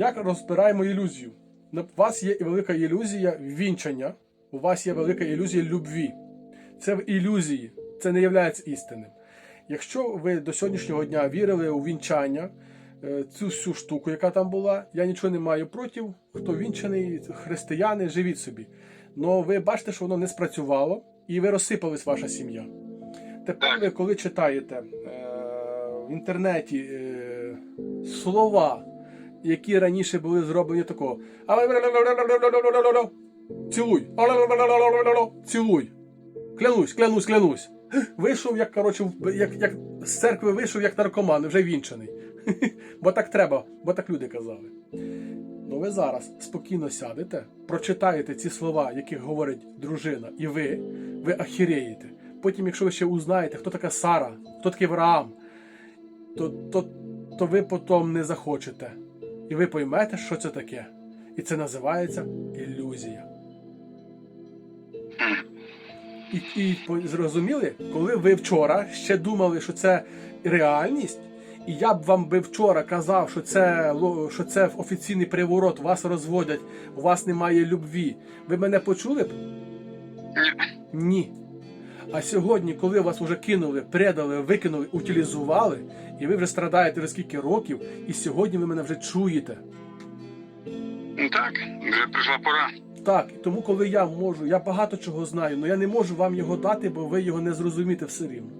як розбираємо ілюзію? У вас є велика ілюзія вінчання, у вас є велика ілюзія любві. Це в ілюзії, це не є істинним. Якщо ви до сьогоднішнього дня вірили у вінчання, е, цю всю штуку, яка там була, я нічого не маю проти, хто вінчаний, християни, живіть собі. Но ви бачите, що воно не спрацювало, і ви розсипались ваша сім'я. Тепер ви, коли читаєте е, в інтернеті е, слова, які раніше були зроблені такого. Цілуй. Цілуй. Клянусь, клянусь, клянусь. Вийшов, як, коротше, як, як з церкви вийшов, як наркоман, вже вінчений. Бо так треба, бо так люди казали. Ну ви зараз спокійно сядете, прочитаєте ці слова, які говорить дружина, і ви, ви ахіреєте. Потім, якщо ви ще узнаєте, хто така Сара, хто такий Авраам, то, то, то ви потім не захочете. І ви поймете, що це таке. І це називається ілюзія. І, і зрозуміли, коли ви вчора ще думали, що це реальність, і я б вам би вчора казав, що це, що це офіційний приворот, вас розводять, у вас немає любві. Ви мене почули б? Ні. А сьогодні, коли вас вже кинули, предали, викинули, утилізували, і ви вже страдаєте вже скільки років, і сьогодні ви мене вже чуєте. Так, вже прийшла пора. Так, тому, коли я можу, я багато чого знаю, але я не можу вам його дати, бо ви його не зрозумієте все рівно.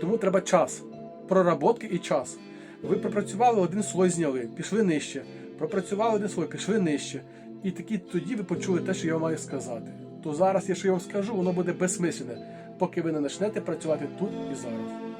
Тому треба час. Проработки і час. Ви пропрацювали один слой зняли, пішли нижче. Пропрацювали один слой, пішли нижче. І такі тоді ви почули те, що я вам маю сказати. То зараз, якщо я вам скажу, воно буде безсмисленне, поки ви не почнете працювати тут і зараз.